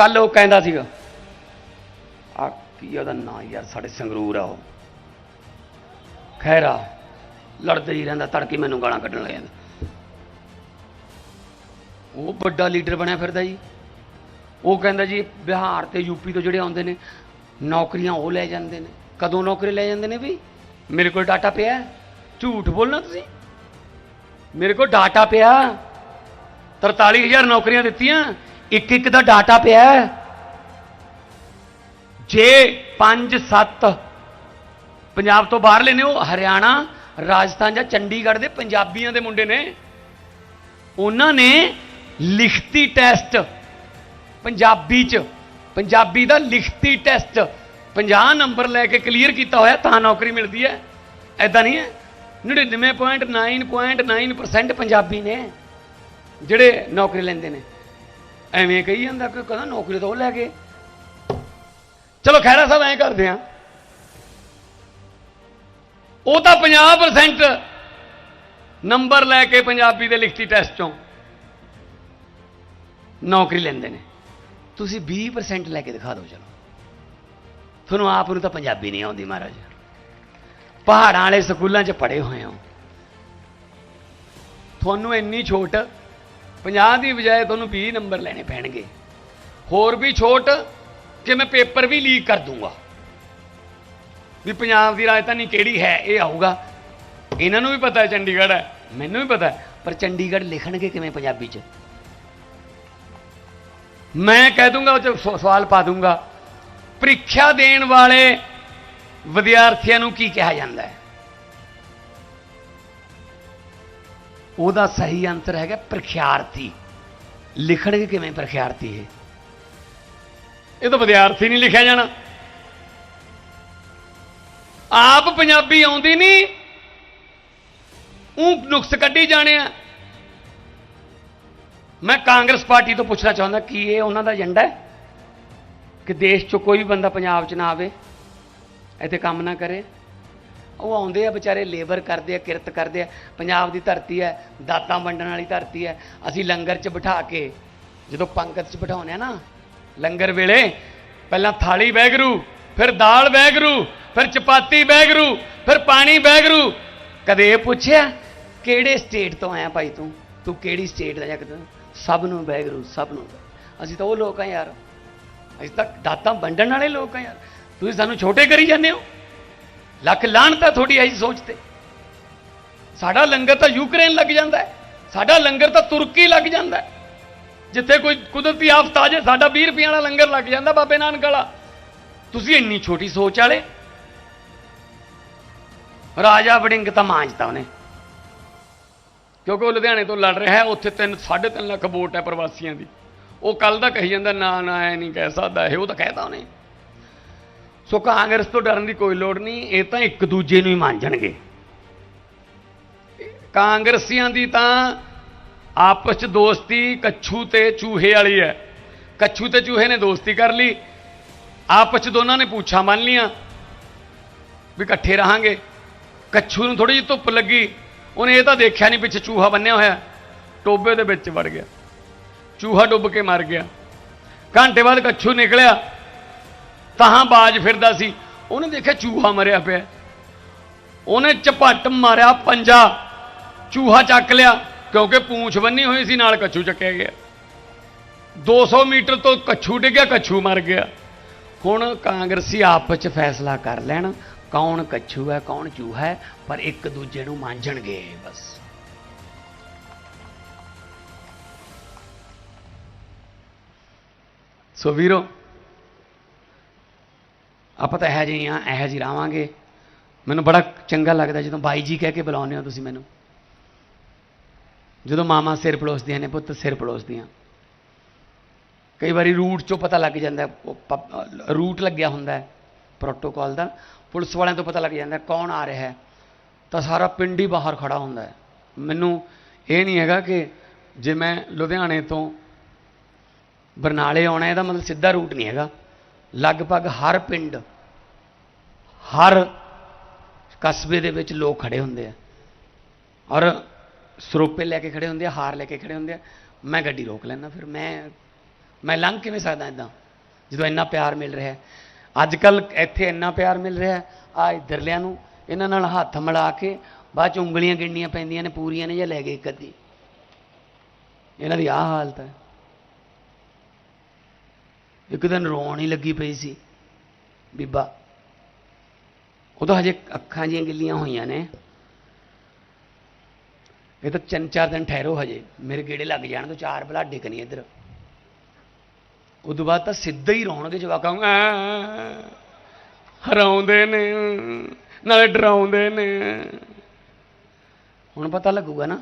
ਕੱਲ ਉਹ ਕਹਿੰਦਾ ਸੀਗਾ, ਆ ਕੀ ਉਹਦਾ ਨਾਂ ਯਾਰ, ਸਾਡੇ ਸੰਗਰੂਰ ਆ ਉਹ। ਖੈਰਾ ਲੜਦਾ ਹੀ ਰਹਿੰਦਾ, ਤੜਕੇ ਮੈਨੂੰ ਗਾਲਾਂ ਕੱਢਣ ਲੱਗ ਜਾਂਦਾ। ਉਹ ਵੱਡਾ ਲੀਡਰ ਬਣਿਆ ਫਿਰਦਾ ਜੀ। ਉਹ ਕਹਿੰਦਾ ਜੀ, ਬਿਹਾਰ ਤੇ ਯੂਪੀ ਤੋਂ ਜਿਹੜੇ ਆਉਂਦੇ ਨੇ, ਨੌਕਰੀਆਂ ਉਹ ਲੈ ਜਾਂਦੇ ਨੇ। ਕਦੋਂ ਨੌਕਰੀ ਲੈ ਜਾਂਦੇ ਨੇ ਵੀ? ਮੇਰੇ ਕੋਲ ਡਾਟਾ ਪਿਆ ਝੂਠ ਬੋਲਣਾ ਤੁਸੀਂ? ਮੇਰੇ ਕੋਲ ਡਾਟਾ ਪਿਆ। 43000 ਨੌਕਰੀਆਂ ਦਿੱਤੀਆਂ। ਇੱਕ ਇੱਕ ਦਾ ਡਾਟਾ ਪਿਆ ਜੇ 5 7 ਪੰਜਾਬ ਤੋਂ ਬਾਹਰਲੇ ਨੇ ਉਹ ਹਰਿਆਣਾ, ਰਾਜਸਥਾਨ ਜਾਂ ਚੰਡੀਗੜ੍ਹ ਦੇ ਪੰਜਾਬੀਆਂ ਦੇ ਮੁੰਡੇ ਨੇ, ਉਹਨਾਂ ਨੇ ਲਿਖਤੀ ਟੈਸਟ ਪੰਜਾਬੀ ਚ। ਪੰਜਾਬੀ ਦਾ ਲਿਖਤੀ ਟੈਸਟ 50 ਨੰਬਰ ਲੈ ਕੇ ਕਲੀਅਰ ਕੀਤਾ ਹੋਇਆ, ਤਾਂ ਨੌਕਰੀ ਮਿਲਦੀ ਹੈ। ਐਦਾਂ ਨਹੀਂ ਹੈ। 99.9.9% ਪੰਜਾਬੀ ਨੇ ਜਿਹੜੇ ਨੌਕਰੀ ਲੈਂਦੇ ਨੇ। ਐਵੇਂ ਕਹੀ ਜਾਂਦਾ ਕਿ ਕਹਿੰਦਾ ਨੌਕਰੀ ਤਾਂ ਉਹ ਲੈ ਗਏ ਚਲੋ ਖੈਰਾ ਸਾਹਿਬ ਐਂ ਕਰਦੇ ਆ ਉਹ ਤਾਂ 50% ਨੰਬਰ ਲੈ ਕੇ ਪੰਜਾਬੀ ਦੇ ਲਿਖਤੀ ਟੈਸਟ ਚੋਂ ਨੌਕਰੀ ਲੈਂਦੇ ਨੇ। ਤੁਸੀਂ 20% ਲੈ ਕੇ ਦਿਖਾ ਦਿਓ ਚਲੋ। ਤੁਹਾਨੂੰ ਆਪ ਨੂੰ ਤਾਂ ਪੰਜਾਬੀ ਨਹੀਂ ਆਉਂਦੀ ਮਹਾਰਾਜ। ਪਹਾੜਾਂ ਵਾਲੇ ਸਕੂਲਾਂ 'ਚ ਪੜ੍ਹੇ ਹੋਏ ਹੋ। ਤੁਹਾਨੂੰ ਇੰਨੀ ਛੋਟ 50 ਦੀ ਬਜਾਏ ਤੁਹਾਨੂੰ 20 ਨੰਬਰ ਲੈਣੇ ਪੈਣਗੇ। ਹੋਰ ਵੀ ਛੋਟ ਕਿ ਮੈਂ ਪੇਪਰ ਵੀ ਲੀਕ ਕਰ ਦੂੰਗਾ। ਵੀ ਪੰਜਾਬ ਦੀ ਰਾਜਧਾਨੀ ਕਿਹੜੀ ਹੈ, ਇਹ ਆਊਗਾ। ਇਹਨਾਂ ਨੂੰ ਵੀ ਪਤਾ ਹੈ, ਚੰਡੀਗੜ੍ਹ ਹੈ। ਮੈਨੂੰ ਵੀ ਪਤਾ ਹੈ, ਪਰ ਚੰਡੀਗੜ੍ਹ ਲਿਖਣਗੇ ਕਿਵੇਂ ਪੰਜਾਬੀ 'ਚ? ਮੈਂ ਕਹਿ ਦੂੰਗਾ, ਉਹ 'ਚ ਸਵ- ਸਵਾਲ ਪਾ ਦੂੰਗਾ। ਪ੍ਰੀਖਿਆ ਦੇਣ ਵਾਲੇ ਵਿਦਿਆਰਥੀਆਂ ਨੂੰ ਕੀ ਕਿਹਾ ਜਾਂਦਾ ਹੈ? ਉਹਦਾ ਸਹੀ ਅੰਤਰ ਹੈਗਾ ਪ੍ਰਖਿਆਰਥੀ। ਲਿਖਣਗੇ ਕਿਵੇਂ ਪ੍ਰਖਿਆਰਥੀ ਇਹ? ਇਹ ਤਾਂ ਵਿਦਿਆਰਥੀ ਨਹੀਂ ਲਿਖਿਆ ਜਾਣਾ। ਆਪ ਪੰਜਾਬੀ ਆਉਂਦੀ ਨਹੀਂ ਉਹ ਨੁਕਸ ਕੱਢੀ ਜਾਣੇ ਆ। ਮੈਂ ਕਾਂਗਰਸ ਪਾਰਟੀ ਤੋਂ ਪੁੱਛਣਾ ਚਾਹੁੰਦਾ, ਕੀ ਇਹ ਉਹਨਾਂ ਦਾ ਏਜੰਡਾ ਹੈ? ਕਿ ਦੇਸ਼ 'ਚੋਂ ਕੋਈ ਵੀ ਬੰਦਾ ਪੰਜਾਬ 'ਚ ਨਾ ਆਵੇ, ਇੱਥੇ ਕੰਮ ਨਾ ਕਰੇ। ਉਹ ਆਉਂਦੇ ਆ ਵਿਚਾਰੇ ਲੇਬਰ ਕਰਦੇ ਆ, ਕਿਰਤ ਕਰਦੇ ਆ। ਪੰਜਾਬ ਦੀ ਧਰਤੀ ਹੈ, ਦਾਤਾਂ ਵੰਡਣ ਵਾਲੀ ਧਰਤੀ ਹੈ। ਅਸੀਂ ਲੰਗਰ 'ਚ ਬਿਠਾ ਕੇ, ਜਦੋਂ ਪੰਗਤ 'ਚ ਬਿਠਾਉਂਦੇ ਆ ਨਾ, ਲੰਗਰ ਵੇਲੇ ਪਹਿਲਾਂ ਥਾਲੀ ਬੈਗਰੂ, ਫਿਰ ਦਾਲ ਬੈਗਰੂ, ਫਿਰ ਚਪਾਤੀ ਬੈਗਰੂ, ਫਿਰ ਪਾਣੀ ਬੈਗਰੂ। ਕਦੇ ਇਹ ਪੁੱਛਿਆ, ਕਿਹੜੇ ਸਟੇਟ ਤੋਂ ਆਇਆ ਭਾਈ ਤੂੰ? ਤੂੰ ਕਿਹੜੀ ਸਟੇਟ ਦਾ ਜਾਂ ਸਭ ਨੂੰ ਬੈਗਰੂ, ਸਭ ਨੂੰ। ਅਸੀਂ ਤਾਂ ਉਹ ਲੋਕ ਆ ਯਾਰ। ਅਸੀਂ ਤਾਂ ਦਾਤਾਂ ਵੰਡਣ ਵਾਲੇ ਲੋਕ ਆ ਯਾਰ। ਤੁਸੀਂ ਸਾਨੂੰ ਛੋਟੇ ਕਰੀ ਜਾਂਦੇ ਹੋ। ਲੱਖ ਲਾਹਣਤਾ ਤੁਹਾਡੀ ਐਸੀ ਸੋਚ ਤੇ। ਸਾਡਾ ਲੰਗਰ ਤਾਂ ਯੂਕਰੇਨ ਲੱਗ ਜਾਂਦਾ ਸਾਡਾ ਲੰਗਰ ਤਾਂ ਤੁਰਕੀ ਲੱਗ ਜਾਂਦਾ ਜਿੱਥੇ ਕੋਈ ਕੁਦਰਤੀ ਆਫਤ ਆ ਜੇ, ਸਾਡਾ 20 ਰੁਪਏ ਵਾਲਾ ਲੰਗਰ ਲੱਗ ਜਾਂਦਾ ਬਾਬੇ ਨਾਨਕ ਵਾਲਾ। ਤੁਸੀਂ ਇੰਨੀ ਛੋਟੀ ਸੋਚ ਵਾਲੇ। ਰਾਜਾ ਵੜਿੰਗ ਤਾਂ ਮਾਂਜਤਾ ਉਹਨੇ। ਕਿਉਂਕਿ ਉਹ ਲੁਧਿਆਣੇ ਤੋਂ ਲੜ ਰਿਹਾ ਹੈ, ਉੱਥੇ 3 3.5 ਲੱਖ ਵੋਟ ਹੈ ਪ੍ਰਵਾਸੀਆਂ ਦੀ। ਉਹ ਕੱਲ ਦਾ ਕਹੀ ਜਾਂਦਾ, ਨਾ ਨਾ ਐ ਨਹੀਂ ਕਹਿ ਸਕਦਾ, ਇਹ ਉਹ ਤਾਂ ਕਹਿਤਾ ਉਹਨੇ। ਸੋ ਕਾਂਗਰਸ ਤੋਂ ਡਰਨ ਦੀ ਕੋਈ ਲੋੜ ਨਹੀਂ, ਇਹ ਤਾਂ ਇੱਕ ਦੂਜੇ ਨੂੰ ਹੀ ਮੰਨਣਗੇ ਕਾਂਗਰਸੀਆਂ ਦੀ ਤਾਂ ਆਪਸ ਚ ਦੋਸਤੀ ਕੱਛੂ ਤੇ ਚੂਹੇ ਵਾਲੀ ਹੈ। ਕੱਛੂ ਤੇ ਚੂਹੇ ਨੇ ਦੋਸਤੀ ਕਰ ਲਈ, ਆਪਸ ਚ ਦੋਨਾਂ ਨੇ ਪੁੱਛਾਂ ਮੰਨ ਲੀਆਂ ਵੀ ਇਕੱਠੇ ਰਹਾਂਗੇ। ਕੱਛੂ ਨੂੰ ਥੋੜੀ ਜਿਹੀ ਧੁੱਪ ਲੱਗੀ, ਉਹਨੇ ਇਹ ਤਾਂ ਦੇਖਿਆ ਨਹੀਂ ਪਿੱਛੇ ਚੂਹਾ ਬੰਨਿਆ ਹੋਇਆ, ਟੋਬੇ ਦੇ ਵਿੱਚ ਵੜ ਗਿਆ। ਚੂਹਾ ਡੁੱਬ ਕੇ ਮਰ ਗਿਆ। ਘੰਟੇ ਬਾਅਦ ਕੱਛੂ ਨਿਕਲਿਆ ਤਾਹਾਂ ਬਾਜ ਫਿਰਦਾ ਸੀ। ਉਹਨੇ ਦੇਖਿਆ ਚੂਹਾ ਮਰਿਆ ਪਿਆ। ਉਹਨੇ ਝਪੱਟ ਮਾਰਿਆ, ਪੰਜਾ ਚੂਹਾ ਚੱਕ ਲਿਆ, ਕਿਉਂਕਿ ਪੂੰਛ ਬੰਨੀ ਹੋਈ ਸੀ, ਨਾਲ ਕੱਛੂ ਚੱਕਿਆ ਗਿਆ। 200 ਮੀਟਰ ਤੋਂ ਕੱਛੂ ਡਿੱਗਿਆ, ਕੱਛੂ ਮਰ ਗਿਆ। ਹੁਣ ਕਾਂਗਰਸੀ ਆਪਸ ਚ ਫੈਸਲਾ ਕਰ ਲੈਣ, ਕੌਣ ਕੱਛੂ ਹੈ, ਕੌਣ ਚੂਹਾ ਹੈ, ਪਰ ਇੱਕ ਦੂਜੇ ਨੂੰ ਮਾਂਝਣਗੇ ਬਸ। ਸੋ ਵੀਰੋ ਆਪਾਂ ਤਾਂ ਇਹੋ ਜਿਹੇ ਹਾਂ ਇਹੋ ਜਿਹੇ ਰਹਾਂਗੇ ਮੈਨੂੰ ਬੜਾ ਚੰਗਾ ਲੱਗਦਾ ਜਦੋਂ ਬਾਈ ਜੀ ਕਹਿ ਕੇ ਬੁਲਾਉਂਦੇ ਹੋ ਤੁਸੀਂ ਮੈਨੂੰ। ਜਦੋਂ ਮਾਮਾ ਸਿਰ ਪਲੋਸਦੀਆਂ ਨੇ, ਪੁੱਤ ਸਿਰ ਪਲੋਸਦੀਆਂ ਕਈ ਵਾਰੀ ਰੂਟ ਚੋਂ ਪਤਾ ਲੱਗ ਜਾਂਦਾ ਰੂਟ ਲੱਗਿਆ ਹੁੰਦਾ ਹੈ ਪ੍ਰੋਟੋਕਾਲ ਦਾ। ਪੁਲਿਸ ਵਾਲਿਆਂ ਤੋਂ ਪਤਾ ਲੱਗ ਜਾਂਦਾ, ਕੌਣ ਆ ਰਿਹਾ ਹੈ। ਤਾਂ ਸਾਰਾ ਪਿੰਡ ਹੀ ਬਾਹਰ ਖੜਾ ਹੁੰਦਾ ਹੈ। ਮੈਨੂੰ ਇਹ ਨਹੀਂ ਹੈਗਾ ਕਿ ਜੇ ਮੈਂ ਲੁਧਿਆਣੇ ਤੋਂ ਬਰਨਾਲੇ ਆਉਣਾ ਇਹਦਾ ਮਤਲਬ ਸਿੱਧਾ ਰੂਟ ਨਹੀਂ ਹੈਗਾ। ਲਗਭਗ ਹਰ ਪਿੰਡ, ਹਰ ਕਸਬੇ ਦੇ ਵਿੱਚ ਲੋਕ ਖੜੇ ਹੁੰਦੇ ਆ। ਔਰ ਸਰੋਪੇ ਲੈ ਕੇ ਖੜੇ ਹੁੰਦੇ ਆ, ਹਾਰ ਲੈ ਕੇ ਖੜੇ ਹੁੰਦੇ ਆ। ਮੈਂ ਗੱਡੀ ਰੋਕ ਲੈਣਾ ਫਿਰ ਮੈਂ ਮੈਂ ਲੰਘ ਕਿਵੇਂ ਸਕਦਾ ਇਦਾਂ ਜਦੋਂ ਇੰਨਾ ਪਿਆਰ ਮਿਲ ਰਿਹਾ ਅੱਜ ਕੱਲ ਇੱਥੇ ਇੰਨਾ ਪਿਆਰ ਮਿਲ ਰਿਹਾ ਹੈ, ਆ ਇੱਧਰਲਿਆਂ ਨੂੰ, ਇਹਨਾਂ ਨਾਲ ਹੱਥ ਮਿਲਾ ਕੇ ਬਾਅਦ ਚ ਉਂਗਲੀਆਂ ਗਿਣਨੀਆਂ ਪੈਂਦੀਆਂ ਨੇ, ਪੂਰੀਆਂ ਨੇ ਜਾਂ ਲੈ ਗਏ ਇੱਕ ਅੱਧੀ। ਇਹਨਾਂ ਦੀ ਆਹ ਹਾਲਤ ਹੈ। ਇੱਕ ਦਿਨ ਰੋਣ ਹੀ ਲੱਗੀ ਪਈ ਸੀ। ਬੀਬਾ, ਉਹ ਤਾਂ ਹਜੇ ਅੱਖਾਂ ਜੀਆਂ ਗਿੱਲੀਆਂ ਹੋਈਆਂ ਨੇ। ਇਹ ਤਾਂ ਤਿੰਨ ਚਾਰ ਦਿਨ ਠਹਿਰੋ ਹਜੇ। ਮੇਰੇ ਗੇੜੇ ਲੱਗ ਜਾਣ, ਤੋਂ ਚਾਰ ਭਲਾ ਡਿੱਗਣੀ ਇੱਧਰ। ਉਦੋਂ ਬਾਅਦ ਤਾਂ ਸਿੱਧਾ ਹੀ ਰੋਣਗੇ ਜਵਾਕਾਂ ਹਰਾਉਂਦੇ ਨੇ, ਨਾਲੇ ਡਰਾਉਂਦੇ ਨੇ। ਹੁਣ ਪਤਾ ਲੱਗੂਗਾ ਨਾ।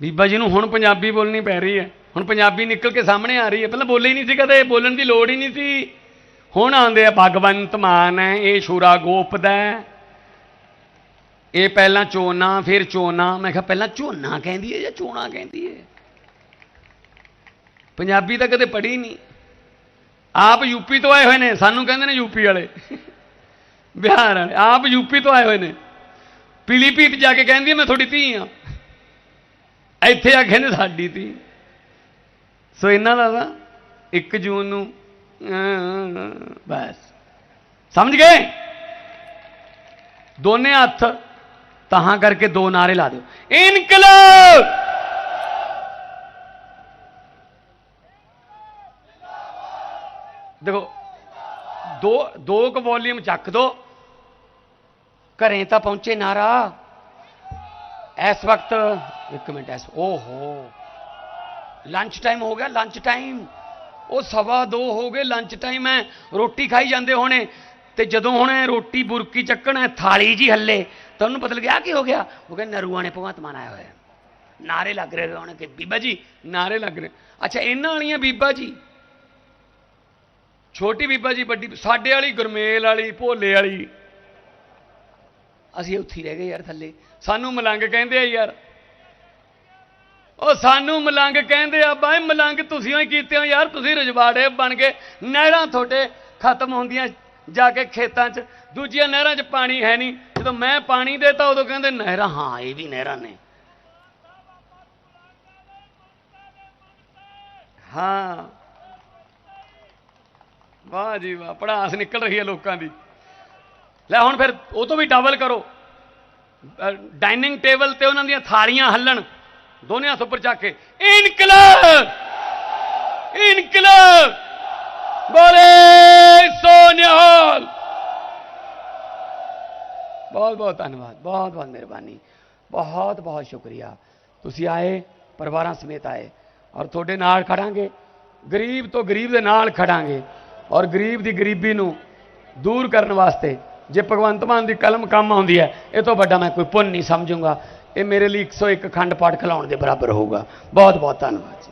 ਬੀਬਾ ਜੀ ਨੂੰ ਹੁਣ ਪੰਜਾਬੀ ਬੋਲਣੀ ਪੈ ਰਹੀ ਹੈ। ਹੁਣ ਪੰਜਾਬੀ ਨਿਕਲ ਕੇ ਸਾਹਮਣੇ ਆ ਰਹੀ ਹੈ। ਪਹਿਲਾਂ ਬੋਲੇ ਹੀ ਨਹੀਂ ਸੀ ਕਦੇ, ਬੋਲਣ ਦੀ ਲੋੜ ਹੀ ਨਹੀਂ ਸੀ। ਹੁਣ ਆਉਂਦੇ ਆ, ਭਗਵੰਤ ਮਾਨ ਹੈ, ਇਹ ਸ਼ੂਰਾ ਗੋਪਦਾ ਹੈ। ਇਹ ਪਹਿਲਾਂ ਚੋਨਾ, ਫਿਰ ਚੋਨਾ। ਮੈਂ ਕਿਹਾ ਪਹਿਲਾਂ ਝੋਨਾ ਕਹਿੰਦੀ ਹੈ ਜਾਂ ਚੋਣਾ ਕਹਿੰਦੀ ਹੈ? ਪੰਜਾਬੀ ਤਾਂ ਕਦੇ ਪੜ੍ਹੀ ਨਹੀਂ। ਆਪ ਯੂਪੀ ਤੋਂ ਆਏ ਹੋਏ ਨੇ, ਸਾਨੂੰ ਕਹਿੰਦੇ ਨੇ ਯੂਪੀ ਵਾਲੇ। ਬਿਹਾਰ ਵਾਲੇ, ਆਪ ਯੂਪੀ ਤੋਂ ਆਏ ਹੋਏ ਨੇ। ਪੀਲੀਭੀਤ ਜਾ ਕੇ ਕਹਿੰਦੀ ਮੈਂ ਤੁਹਾਡੀ ਧੀ ਆ ਇੱਥੇ ਆ ਕਹਿੰਦੇ ਸਾਡੀ ਧੀ। ਸੋ ਇਹਨਾਂ ਦਾ ਤਾਂ 1 ਜੂਨ ਨੂੰ ਬਸ। ਸਮਝ ਗਏ? ਦੋਨੇ ਹੱਥ ਤਹਾਂ ਕਰਕੇ ਦੋ ਨਾਰੇ ਲਾ ਦਿਓ। ਇਨਕਲਾਬ! ਦੇਖੋ ਦੋ ਦੋ ਕੁ ਵੋਲੀਅਮ ਚੱਕ ਦੋ। ਘਰੇ ਤਾਂ ਪਹੁੰਚੇ ਨਾਰਾ। ਇਸ ਵਕਤ ਇੱਕ ਮਿੰਟ ਐਸ ਓਹੋ। ਲੰਚ ਟਾਈਮ ਹੋ ਗਿਆ, ਲੰਚ ਟਾਈਮ। ਉਹ ਸਵਾ ਦੋ ਹੋ ਗਏ, ਲੰਚ ਟਾਈਮ ਹੈ। ਰੋਟੀ ਖਾਈ ਜਾਂਦੇ ਹੋਣੇ। ਤੇ ਜਦੋਂ ਹੁਣ ਰੋਟੀ ਬੁਰਕੀ ਚੱਕਣਾ ਥਾਲੀ ਜੀ ਹੱਲੇ, ਤਾਂ ਉਹਨੂੰ ਪਤਾ ਲੱਗਿਆ ਆਹ ਕੀ ਹੋ ਗਿਆ? ਉਹ ਕਹਿੰਦੇ, ਨਰੂਆਂ ਨੇ ਭਗਵੰਤ ਮਾਨ ਆਇਆ ਹੋਇਆ। ਨਾਰੇ ਲੱਗ ਰਹੇ ਹੋਣੇ ਕਿ, ਬੀਬਾ ਜੀ, ਨਾਰੇ ਲੱਗ ਰਹੇ। ਅੱਛਾ, ਇਹਨਾਂ ਵਾਲੀਆਂ ਬੀਬਾ ਜੀ, ਛੋਟੀ ਬੀਬਾ ਜੀ, ਵੱਡੀ, ਸਾਡੇ ਵਾਲੀ, ਗੁਰਮੇਲ ਵਾਲੀ, ਭੋਲੇ ਵਾਲੀ। ਅਸੀਂ ਉੱਥੇ ਹੀ ਰਹਿ ਗਏ ਯਾਰ ਥੱਲੇ। ਸਾਨੂੰ ਮਲੰਗ ਕਹਿੰਦੇ ਆ ਯਾਰ। ਉਹ ਸਾਨੂੰ ਮਲੰਗ ਕਹਿੰਦੇ ਆ, ਬਾਈ ਮਲੰਗ ਤੁਸੀਂ ਹੀ ਕੀਤੇ ਹੋ ਯਾਰ, ਤੁਸੀਂ ਰਜਵਾੜੇ ਬਣ ਗਏ। ਨਹਿਰਾਂ ਤੁਹਾਡੇ ਖਤਮ ਹੁੰਦੀਆਂ ਜਾ ਕੇ ਖੇਤਾਂ 'ਚ। ਦੂਜੀਆਂ ਨਹਿਰਾਂ 'ਚ ਪਾਣੀ ਹੈ ਨਹੀਂ। ਜਦੋਂ ਮੈਂ ਪਾਣੀ ਦੇਤਾ ਉਦੋਂ ਕਹਿੰਦੇ ਨਹਿਰਾਂ, ਹਾਂ, ਇਹ ਵੀ ਨਹਿਰਾਂ ਨੇ। ਹਾਂ। ਵਾਹ ਜੀ ਵਾਹ, ਪੜਾਸ ਨਿਕਲ ਰਹੀ ਹੈ ਲੋਕਾਂ ਦੀ। ਲੈ ਹੁਣ ਫਿਰ, ਉਹ ਤੋਂ ਵੀ ਡਬਲ ਕਰੋ। ਡਾਈਨਿੰਗ ਟੇਬਲ ਤੇ ਉਹਨਾਂ ਦੀਆਂ ਥਾਲੀਆਂ ਹੱਲਣ। ਦੋਨੇ ਹੱਥ ਉੱਪਰ ਚੱਕ ਕੇ, ਇਨਕਲਾਬ! ਇਨਕਲਾਬ! ਬੋਲੇ ਬਹੁਤ ਬਹੁਤ ਧੰਨਵਾਦ, ਬਹੁਤ ਬਹੁਤ ਮਿਹਰਬਾਨੀ, ਬਹੁਤ ਬਹੁਤ ਸ਼ੁਕਰੀਆ। ਤੁਸੀਂ ਆਏ, ਪਰਿਵਾਰਾਂ ਸਮੇਤ ਆਏ, ਔਰ ਤੁਹਾਡੇ ਨਾਲ ਖੜਾਂਗੇ, ਗਰੀਬ ਤੋਂ ਗਰੀਬ ਦੇ ਨਾਲ ਖੜਾਂਗੇ, ਔਰ ਗਰੀਬ ਦੀ ਗਰੀਬੀ ਨੂੰ ਦੂਰ ਕਰਨ ਵਾਸਤੇ ਜੇ ਭਗਵੰਤ ਮਾਨ ਦੀ ਕਲਮ ਕੰਮ ਆਉਂਦੀ ਹੈ, ਇਹ ਤੋਂ ਵੱਡਾ ਮੈਂ ਕੋਈ ਪੁੰਨ ਨਹੀਂ ਸਮਝੂੰਗਾ। ਇਹ ਮੇਰੇ ਲਈ 101 ਅਖੰਡ ਪਾਠ ਖਿਲਾਉਣ ਦੇ ਬਰਾਬਰ ਹੋਊਗਾ। ਬਹੁਤ ਬਹੁਤ ਧੰਨਵਾਦ ਜੀ।